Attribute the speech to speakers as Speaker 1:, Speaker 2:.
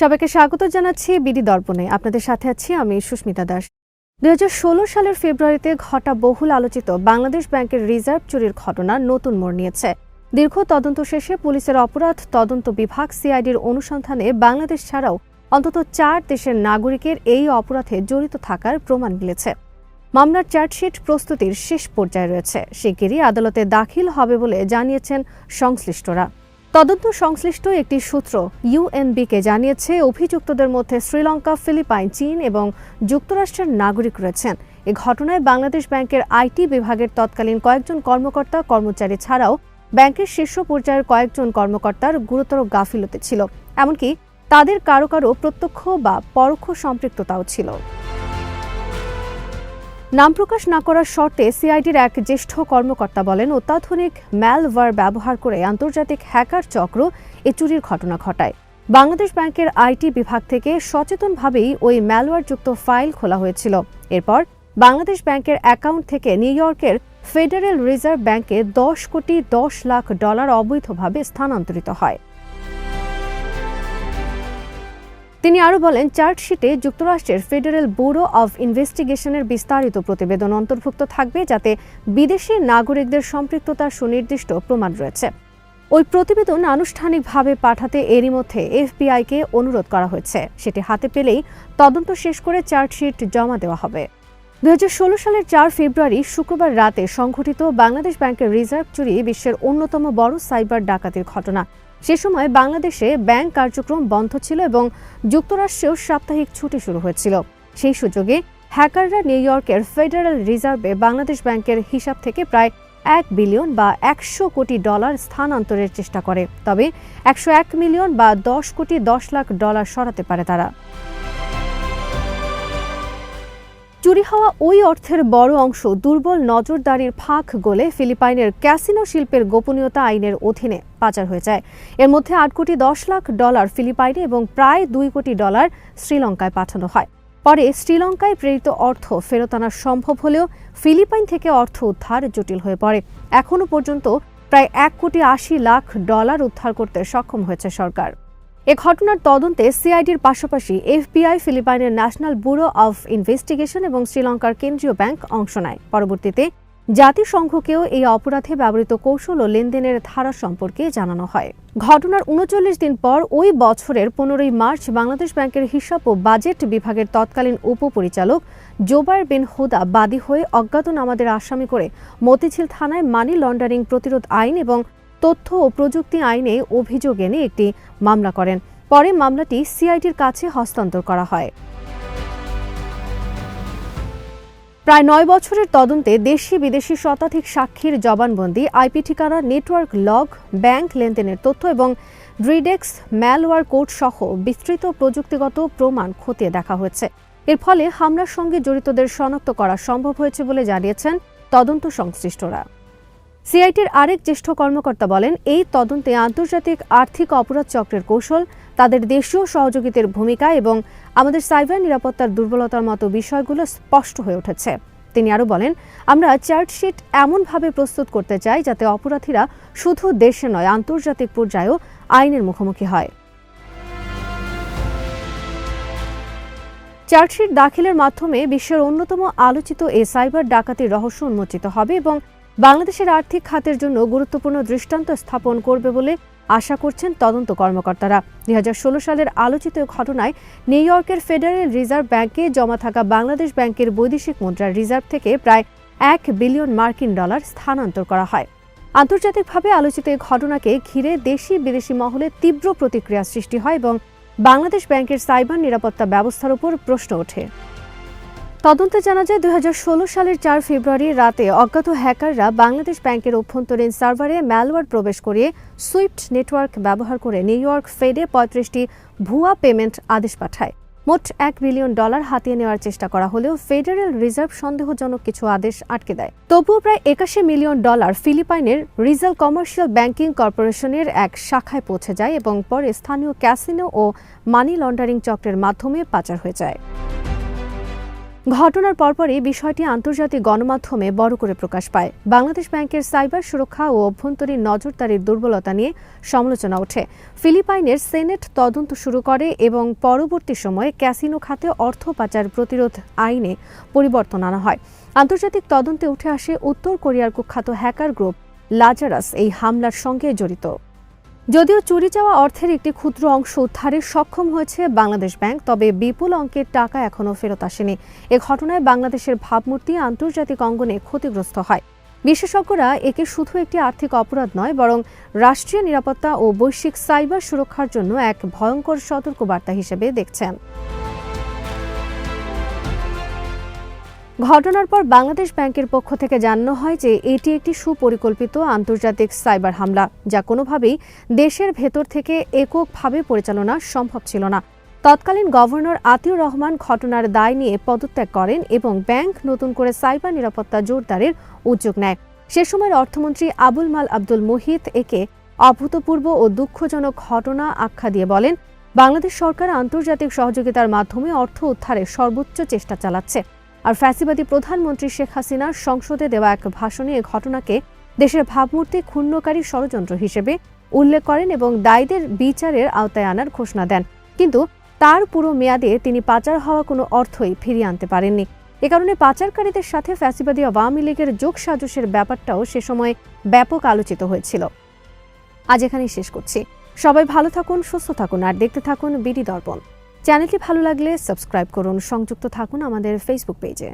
Speaker 1: সবাইকে স্বাগত জানাচ্ছি বিডি দর্পণে। আপনাদের সাথে আছি আমি সুস্মিতা দাস। দুই হাজার ষোলো সালের ফেব্রুয়ারিতে ঘটা বহুল আলোচিত বাংলাদেশ ব্যাংকের রিজার্ভ চুরির ঘটনা নতুন মোড় নিয়েছে। দীর্ঘ তদন্ত শেষে পুলিশের অপরাধ তদন্ত বিভাগ সিআইডির অনুসন্ধানে বাংলাদেশ ছাড়াও অন্তত চার দেশের নাগরিকের এই অপরাধে জড়িত থাকার প্রমাণ মিলেছে। মামলার চার্জশিট প্রস্তুতির শেষ পর্যায়ে রয়েছে। শিগগিরই আদালতে দাখিল হবে বলে জানিয়েছেন সংশ্লিষ্টরা। তদন্ত সংশ্লিষ্ট একটি সূত্র ইউএনবিকে জানিয়েছে, অভিযুক্তদের মধ্যে শ্রীলঙ্কা, ফিলিপাইন, চীন এবং যুক্তরাষ্ট্রের নাগরিক রয়েছেন। এ ঘটনায় বাংলাদেশ ব্যাংকের আইটি বিভাগের তৎকালীন কয়েকজন কর্মকর্তা, কর্মচারী ছাড়াও ব্যাংকের শীর্ষ পর্যায়ের কয়েকজন কর্মকর্তার গুরুতর গাফিলতি ছিল। এমনকি তাদের কারও কারও প্রত্যক্ষ বা পরোক্ষ সম্পৃক্ততাও ছিল। নাম প্রকাশ না করার শর্তে সিআইডির এক জ্যেষ্ঠ কর্মকর্তা বলেন, অত্যাধুনিক ম্যালওয়্যার ব্যবহার করে আন্তর্জাতিক হ্যাকার চক্র এ চুরির ঘটনা ঘটায়। বাংলাদেশ ব্যাংকের আইটি বিভাগ থেকে সচেতনভাবেই ওই ম্যালওয়্যারযুক্ত ফাইল খোলা হয়েছিল। এরপর বাংলাদেশ ব্যাংকের অ্যাকাউন্ট থেকে নিউ ইয়র্কের ফেডারেল রিজার্ভ ব্যাংকে দশ কোটি দশ লাখ ডলার অবৈধভাবে স্থানান্তরিত হয়। তিনি আরও বলেন, চার্জশিটে যুক্তরাষ্ট্রের ফেডারেল ব্যুরো অব ইনভেস্টিগেশনের বিস্তারিত প্রতিবেদন অন্তর্ভুক্ত থাকবে যাতে বিদেশি নাগরিকদের সম্পৃক্ততার সুনির্দিষ্ট প্রমাণ রয়েছে। ওই প্রতিবেদন আনুষ্ঠানিকভাবে পাঠাতে এরই মধ্যে এফবিআইকে অনুরোধ করা হয়েছে। সেটি হাতে পেলেই তদন্ত শেষ করে চার্জশিট জমা দেওয়া হবে। দু হাজার ষোলো সালের চার ফেব্রুয়ারি শুক্রবার রাতে সংঘটিত বাংলাদেশ ব্যাংকের রিজার্ভ চুরি বিশ্বের অন্যতম বড় সাইবার ডাকাতির ঘটনা। সে সময় বাংলাদেশে ব্যাংক কার্যক্রম বন্ধ ছিল এবং যুক্তরাষ্ট্রেও সাপ্তাহিক ছুটি শুরু হয়েছিল। সেই সুযোগে হ্যাকাররা নিউ ইয়র্কের ফেডারেল রিজার্ভে বাংলাদেশ ব্যাংকের হিসাব থেকে প্রায় এক বিলিয়ন বা একশো কোটি ডলার স্থানান্তরের চেষ্টা করে। তবে একশো এক মিলিয়ন বা দশ কোটি দশ লাখ ডলার সরাতে পারে তারা। চুরি হওয়া ওই অর্থের বড় অংশ দুর্বল নজরদারির ফাঁক গলে ফিলিপাইনের ক্যাসিনো শিল্পের গোপনীয়তা আইনের অধীনে পাচার হয়ে যায়। এর মধ্যে আট কোটি দশ লাখ ডলার ফিলিপাইনে এবং প্রায় দুই কোটি ডলার শ্রীলঙ্কায় পাঠানো হয়। পরে শ্রীলঙ্কায় প্রেরিত অর্থ ফেরত আনা সম্ভব হলেও ফিলিপাইন থেকে অর্থ উদ্ধার জটিল হয়ে পড়ে। এখনও পর্যন্ত প্রায় এক কোটি আশি লাখ ডলার উদ্ধার করতে সক্ষম হয়েছে সরকার। এ ঘটনার তদন্তে সিআইডির পাশাপাশি এফবিআই, ফিলিপাইনের ন্যাশনাল ব্যুরো অব ইনভেস্টিগেশন এবং শ্রীলঙ্কার কেন্দ্রীয় ব্যাংক অংশ নেয়। পরবর্তীতে জাতিসংঘকেও এই অপরাধে ব্যবহৃত কৌশল ও লেনদেনের ধারা সম্পর্কে জানানো হয়। ঘটনার উনচল্লিশ দিন পর ওই বছরের পনেরোই মার্চ বাংলাদেশ ব্যাংকের হিসাব ও বাজেট বিভাগের তৎকালীন উপপরিচালক জোবার বিন হুদা বাদী হয়ে অজ্ঞাতনামাদের আসামি করে মতিঝিল থানায় মানি লন্ডারিং প্রতিরোধ আইন এবং তথ্য ও প্রযুক্তি আইনে অভিযোগ এনে একটি মামলা করেন। পরে মামলাটি সিআইডির কাছে হস্তান্তর করা হয়। প্রায় নয় বছরের তদন্তে দেশি বিদেশি শতাধিক সাক্ষীর জবানবন্দি, আইপি ঠিকানা, নেটওয়ার্ক লগ, ব্যাংক লেনদেনের তথ্য এবং ড্রিডেক্স ম্যালওয়ার কোড সহ বিস্তৃত প্রযুক্তিগত প্রমাণ খতিয়ে দেখা হয়েছে। এর ফলে হামলার সঙ্গে জড়িতদের শনাক্ত করা সম্ভব হয়েছে বলে জানিয়েছেন তদন্ত সংশ্লিষ্টরা। সিআইটির আরেক জ্যেষ্ঠ কর্মকর্তা বলেন, এই তদন্তে আন্তর্জাতিক আর্থিক অপরাধ চক্রের কৌশল, তাদের দেশীয় সহযোগিতার ভূমিকা এবং আমাদের সাইবার নিরাপত্তার দুর্বলতার মতো বিষয়গুলো স্পষ্ট হয়ে উঠেছে। তিনি আরও বলেন, আমরা চার্জশিট এমনভাবে প্রস্তুত করতে চাই যাতে অপরাধীরা শুধু দেশে নয়, আন্তর্জাতিক পর্যায়েও আইনের মুখোমুখি হয়। চার্জশিট দাখিলের মাধ্যমে বিশ্বের অন্যতম আলোচিত এ সাইবার ডাকাতির রহস্য উন্মোচিত হবে এবং বাংলাদেশের আর্থিক খাতের জন্য গুরুত্বপূর্ণ দৃষ্টান্ত স্থাপন করবে বলে আশা করছেন তদন্ত কর্মকর্তারা। দুই হাজার ষোলো সালের আলোচিত ঘটনায় নিউ ইয়র্কের ফেডারেল রিজার্ভ ব্যাংকে জমা থাকা বাংলাদেশ ব্যাংকের বৈদেশিক মুদ্রার রিজার্ভ থেকে প্রায় এক বিলিয়ন মার্কিন ডলার স্থানান্তর করা হয়। আন্তর্জাতিকভাবে আলোচিত এই ঘটনাকে ঘিরে দেশি বিদেশি মহলে তীব্র প্রতিক্রিয়া সৃষ্টি হয় এবং বাংলাদেশ ব্যাংকের সাইবার নিরাপত্তা ব্যবস্থার উপর প্রশ্ন ওঠে। তদন্তে জানা যায় দু হাজার ষোলো সালের চার ফেব্রুয়ারি রাতে অজ্ঞাত হ্যাকাররা বাংলাদেশ ব্যাংকের অভ্যন্তরীণ সার্ভারে ম্যালওয়ার প্রবেশ করিয়ে সুইফট নেটওয়ার্ক ব্যবহার করে নিউ ইয়র্ক ফেডে পঁয়ত্রিশটি ভুয়া পেমেন্ট আদেশ পাঠায়। মোট এক বিলিয়ন ডলার হাতিয়ে নেওয়ার চেষ্টা করা হলেও ফেডারেল রিজার্ভ সন্দেহজনক কিছু আদেশ আটকে দেয়। তবুও প্রায় একাশি মিলিয়ন ডলার ফিলিপাইনের রিজাল কমার্শিয়াল ব্যাংকিং কর্পোরেশনের এক শাখায় পৌঁছে যায় এবং পরে স্থানীয় ক্যাসিনো ও মানি লন্ডারিং চক্রের মাধ্যমে পাচার হয়ে যায়। ঘটনার পরপরই বিষয়টি আন্তর্জাতিক গণমাধ্যমে বড় করে প্রকাশ পায়। বাংলাদেশ ব্যাংকের সাইবার সুরক্ষা ও অভ্যন্তরীণ নজরদারির দুর্বলতা নিয়ে সমালোচনা ওঠে। ফিলিপাইনের সেনেট তদন্ত শুরু করে এবং পরবর্তী সময়ে ক্যাসিনো খাতে অর্থ পাচার প্রতিরোধ আইনে পরিবর্তন আনা হয়। আন্তর্জাতিক তদন্তে উঠে আসে উত্তর কোরিয়ার কুখ্যাত হ্যাকার গ্রুপ লাজারাস, এই হামলার সঙ্গে জড়িত। যদিও চুরি যাওয়া অর্থের একটি ক্ষুদ্র অংশ উদ্ধারে সক্ষম হয়েছে বাংলাদেশ ব্যাংক, তবে বিপুল অঙ্কের টাকা এখনও ফেরত আসেনি। এ ঘটনায় বাংলাদেশের ভাবমূর্তি আন্তর্জাতিক অঙ্গনে ক্ষতিগ্রস্ত হয়। বিশেষজ্ঞরা একে শুধু একটি আর্থিক অপরাধ নয়, বরং রাষ্ট্রীয় নিরাপত্তা ও বৈশ্বিক সাইবার সুরক্ষার জন্য এক ভয়ঙ্কর সতর্কবার্তা হিসেবে দেখছেন। ঘটনার পর বাংলাদেশ ব্যাংকের পক্ষ থেকে জানানো হয় যে এটি একটি সুপরিকল্পিত আন্তর্জাতিক সাইবার হামলা, যা কোনোভাবেই দেশের ভেতর থেকে এককভাবে পরিচালনা সম্ভব ছিল না। তৎকালীন গভর্নর আতিউর রহমান ঘটনার দায় নিয়ে পদত্যাগ করেন এবং ব্যাংক নতুন করে সাইবার নিরাপত্তা জোরদারের উদ্যোগ নেয়। সে সময়ের অর্থমন্ত্রী আবুল মাল আব্দুল মুহিত একে অভূতপূর্ব ও দুঃখজনক ঘটনা আখ্যা দিয়ে বলেন, বাংলাদেশ সরকার আন্তর্জাতিক সহযোগিতার মাধ্যমে অর্থ উদ্ধারের সর্বোচ্চ চেষ্টা চালাচ্ছে। আর ফ্যাসিবাদী প্রধানমন্ত্রী শেখ হাসিনার সংসদে দেওয়া এক ভাষণে এ ঘটনাকে দেশের ভাবমূর্তি ক্ষুণ্ণকারী ষড়যন্ত্র হিসেবে উল্লেখ করেন এবং দায়ীদের বিচারের আওতায় আনার ঘোষণা দেন। কিন্তু তার পুরো মেয়াদে তিনি পাচার হওয়া কোনো অর্থই ফিরিয়ে আনতে পারেননি। এ কারণে পাচারকারীদের সাথে ফ্যাসিবাদী আওয়ামী লীগের যোগ সাজসের ব্যাপারটাও সে সময় ব্যাপক আলোচিত হয়েছিল। আজ এখানেই শেষ করছি। সবাই ভালো থাকুন, সুস্থ থাকুন, আর দেখতে থাকুন বিডি দর্পণ। চ্যানেলটি ভালো লাগলে সাবস্ক্রাইব করুন সংযুক্ত থাকুন আমাদের ফেসবুক পেজে